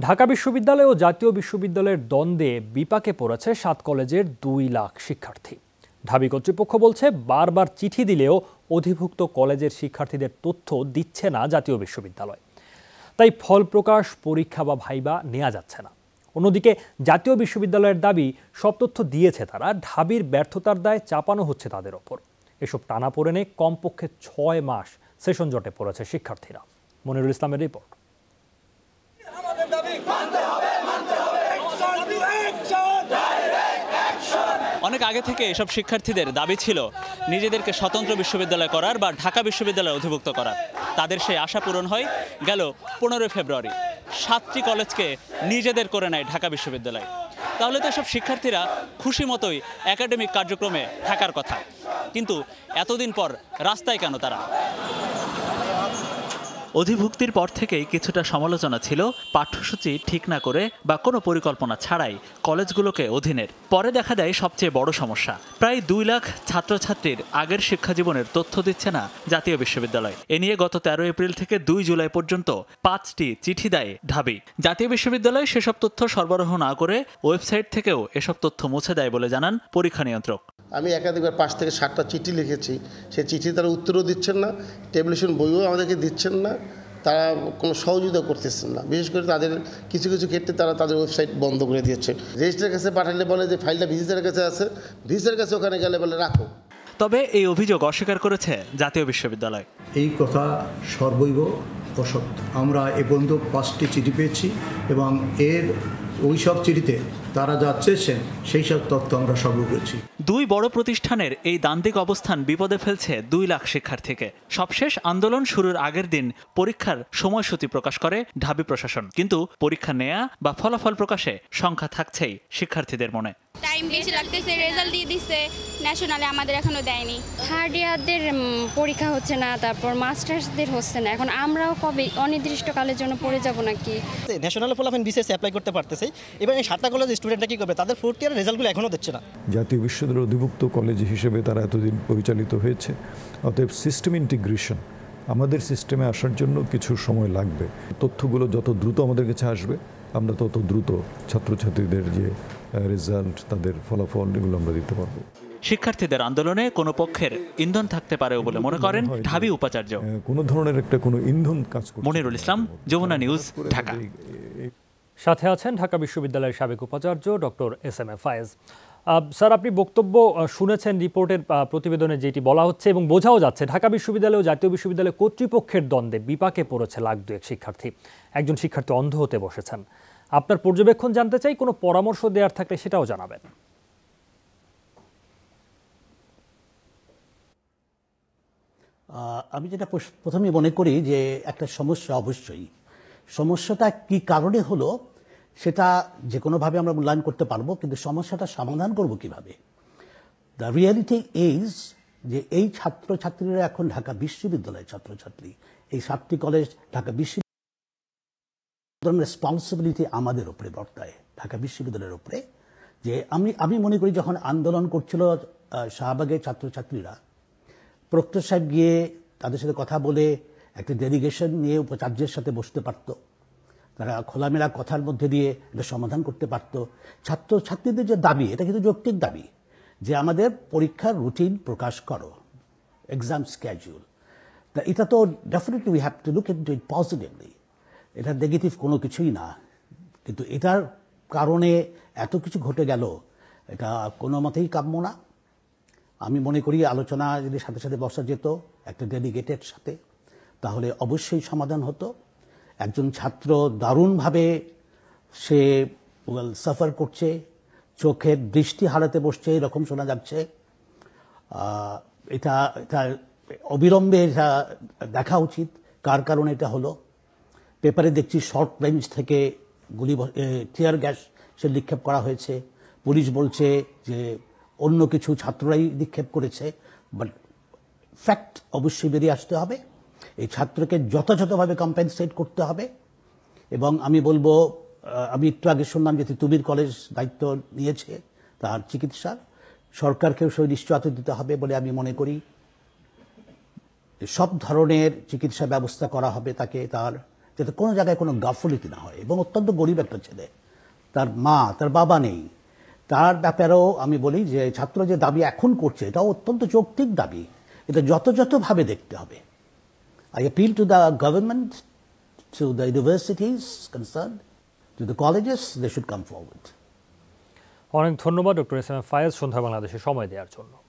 ঢাকা বিশ্ববিদ্যালয় ও জাতীয় বিশ্ববিদ্যালয়ের দ্বন্দ্বে বিপাকে পড়েছে সাত কলেজের দুই লাখ শিক্ষার্থী। ঢাবি কর্তৃপক্ষ বলছে, বারবার চিঠি দিলেও অধিভুক্ত কলেজের শিক্ষার্থীদের তথ্য দিচ্ছে না জাতীয় বিশ্ববিদ্যালয়। তাই ফল প্রকাশ, পরীক্ষা বা ভাইবা নেওয়া যাচ্ছে না। অন্যদিকে, জাতীয় বিশ্ববিদ্যালয়ের দাবি, সব তথ্য দিয়েছে তারা, ঢাবির ব্যর্থতার দায় চাপানো হচ্ছে তাদের ওপর। এসব টানাপোড়েনে কমপক্ষে ছয় মাস সেশন জটে পড়েছে শিক্ষার্থীরা। মনিরুল ইসলামের রিপোর্ট। অনেক আগে থেকে এসব শিক্ষার্থীদের দাবি ছিল নিজেদেরকে স্বতন্ত্র বিশ্ববিদ্যালয় করার বা ঢাকা বিশ্ববিদ্যালয়ে অধিভুক্ত করার। তাদের সেই আশা পূরণ হয় গেল পনেরোই ফেব্রুয়ারি। সাতটি কলেজকে নিজেদের করে নেয় ঢাকা বিশ্ববিদ্যালয়। তাহলে তো এসব শিক্ষার্থীরা খুশি মতোই একাডেমিক কার্যক্রমে থাকার কথা। কিন্তু এতদিন পর রাস্তায় কেন তারা? অধিভুক্তির পর থেকেই কিছুটা সমালোচনা ছিল, পাঠ্যসূচি ঠিক না করে বা কোনো পরিকল্পনা ছাড়াই কলেজগুলোকে অধীনের। পরে দেখা দেয় সবচেয়ে বড় সমস্যা, প্রায় দুই লাখ ছাত্রছাত্রীর আগের শিক্ষা জীবনের তথ্য দিচ্ছে না জাতীয় বিশ্ববিদ্যালয়। এ নিয়ে গত তেরো এপ্রিল থেকে দুই জুলাই পর্যন্ত পাঁচটি চিঠি দেয় ঢাবি। জাতীয় বিশ্ববিদ্যালয় সেসব তথ্য সরবরাহ না করে ওয়েবসাইট থেকেও এসব তথ্য মুছে দেয় বলে জানান পরীক্ষা নিয়ন্ত্রক। আমি একাধিকবার পাঁচ থেকে ষাটটা চিঠি লিখেছি। সেই চিঠি তারা উত্তরও দিচ্ছেন না টেবলিউশন বইও আমাদেরকে দিচ্ছেন না তারা কোনো সহযোগিতা করতেছেন না। বিশেষ করে তাদের কিছু কিছু ক্ষেত্রে তারা তাদের ওয়েবসাইট বন্ধ করে দিয়েছে। রেজিস্ট্রার কাছে পাঠালে বলে যে ফাইলটা ভিজিটারের কাছে আছে ভিজিটারের কাছে ওখানে গেলে বলে রাখো। তবে এই অভিযোগ অস্বীকার করেছে জাতীয় বিশ্ববিদ্যালয়। এই কথা সর্বৈব অসত্য। আমরা এ পর্যন্ত পাঁচটি চিঠি পেয়েছি এবং এর ওই সব চিঠিতে তারা যা চেয়েছেন, সেই সব তথ্য আমরা সংগ্রহ করেছি দুই বড় প্রতিষ্ঠানের এই দান্দিক অবস্থান বিপদে ফেলছে দুই লাখ শিক্ষার্থীকে। সবশেষ আন্দোলন শুরুর আগের দিন পরীক্ষার সময়সূচি প্রকাশ করে ঢাবি প্রশাসন। কিন্তু পরীক্ষা নেয়া বা ফলাফল প্রকাশে সংখ্যা থাকছেই শিক্ষার্থীদের মনে। টাইম বেশি লাগতেছে রেজাল্ট দিয়ে দিচ্ছে ন্যাশনালে আমাদের এখনও দেয়নি। থার্ড ইয়ারদের পরীক্ষা হচ্ছে না তারপর মাস্টার্সদের হচ্ছে না। এখন আমরাও কবে অনির্দিষ্টকালের জন্য পড়ে যাব নাকি? ন্যাশনাল ফলাফল বিসিএস অ্যাপ্লাই করতে পারতেছে। এবার এই সাতটা কলেজ স্টুডেন্টরা কী করবে? তাদের ফোর্থ ইয়ার রেজাল্টগুলো এখনও দিচ্ছে না। জাতীয় বিশ্ববিদ্যালয়ের অধিভুক্ত কলেজ হিসেবে তারা এতদিন পরিচালিত হয়েছে। অতএব সিস্টেম ইন্টিগ্রেশন আমাদের সিস্টেমে আসার জন্য কিছু সময় লাগবে। তথ্যগুলো যত দ্রুত আমাদের কাছে আসবে আমরা তত দ্রুত ছাত্রছাত্রীদের যে রেজাল্ট তাদের ফলাফল এগুলো আমরা দিতে পারব। শিক্ষার্থীদের আন্দোলনে কোনো পক্ষের ইন্ধন থাকতে পারে বলে মনে করেন ঢাবি উপাচার্য। কোনো ধরনের একটা কোনো ইন্ধন কাজ করছে মনিরুল ইসলাম যমুনা নিউজ ঢাকা। সাথে আছেন ঢাকা বিশ্ববিদ্যালয়ের সাবেক উপাচার্য doctor S M A Faiz. Sir আপনি বক্তব্য শুনেছেন রিপোর্টের প্রতিবেদনে যেটি বলা হচ্ছে এবং বোঝাও যাচ্ছে ঢাকা বিশ্ববিদ্যালয় ও জাতীয় বিশ্ববিদ্যালয় কর্তৃপক্ষের দ্বন্দ্বে বিপাকে পড়েছে লাখ দুয়েক শিক্ষার্থী। একজন শিক্ষার্থী অন্ধ হতে বসেছেন। আপনার পর্যবেক্ষণ জানতে চাই, কোনো পরামর্শ দেওয়ার থাকলে সেটাও জানাবেন। আমি যেটা প্রথমে মনে করি যে একটা সমস্যা অবশ্যই। সমস্যাটা কি কারণে হলো সেটা যে কোনোভাবে আমরা মূল্যায়ন করতে পারব, কিন্তু সমস্যাটা সমাধান করব কীভাবে? দ্য রিয়ালিটি ইজ যে এই ছাত্রছাত্রীরা এখন ঢাকা বিশ্ববিদ্যালয়ের ছাত্রছাত্রী। এই সাতটি কলেজ ঢাকা রেসপন্সিবিলিটি আমাদের উপরে বর্তায়, ঢাকা বিশ্ববিদ্যালয়ের উপরে, যে আমি আমি মনে করি যখন আন্দোলন করছিল শাহবাগের ছাত্রছাত্রীরা, প্রক্টর সাহেব গিয়ে তাদের সাথে কথা বলে একটা ডেলিগেশন নিয়ে উপাচার্যের সাথে বসতে পারত। তারা খোলামেলা কথার মধ্যে দিয়ে এটা সমাধান করতে পারত। ছাত্রছাত্রীদের যে দাবি, এটা কিন্তু যৌক্তিক দাবি, যে আমাদের পরীক্ষার রুটিন প্রকাশ করো এক্সাম স্ক্যাজুল এটা তো definitely we have to look into it positively এটা নেগেটিভ কোনো কিছুই না। কিন্তু এটার কারণে এত কিছু ঘটে গেল, এটা কোনো মতেই কাম্য না। আমি মনে করি আলোচনা যদি সাথে সাথে বসা যেত, একটা ডেলিগেটের সাথে, তাহলে অবশ্যই সমাধান হতো। একজন ছাত্র দারুণভাবে সে সাফার করছে, চোখের দৃষ্টি হারাতে বসছে, এরকম শোনা যাচ্ছে। এটা এটা অবিলম্বে এটা দেখা উচিত, কার কারণে এটা হলো। পেপারে দেখছি শর্ট রেঞ্জ থেকে গুলি টিয়ার গ্যাস সে নিক্ষেপ করা হয়েছে। পুলিশ বলছে যে অন্য কিছু ছাত্ররাই নিক্ষেপ করেছে বাট ফ্যাক্ট অবশ্যই বেরিয়ে আসতে হবে। এই ছাত্রকে যথাযথভাবে কম্পেনসেট করতে হবে। এবং আমি বলব আমি একটু আগে শুনলাম যে তুমির কলেজ দায়িত্ব নিয়েছে তার চিকিৎসার। সরকারকেও সেই নিশ্চয়তা দিতে হবে বলে আমি মনে করি। সব ধরনের চিকিৎসা ব্যবস্থা করা হবে তাকে তার যাতে কোনো জায়গায় কোনো গাফলিতি না হয় এবং অত্যন্ত গরিব একটা ছেলে। তার মা, তার বাবা নেই। তার ব্যাপারেও আমি বলি যে, ছাত্র যে দাবি এখন করছে, এটাও অত্যন্ত যৌক্তিক দাবি। এটা যথাযথভাবে দেখতে হবে। I appeal to the government to the universities concern to the colleges they should come forward অনেক ধন্যবাদ, ডক্টর এস এম ফায়াজ। সন্ধ্যা বাংলাদেশে সময় দেওয়ার জন্য।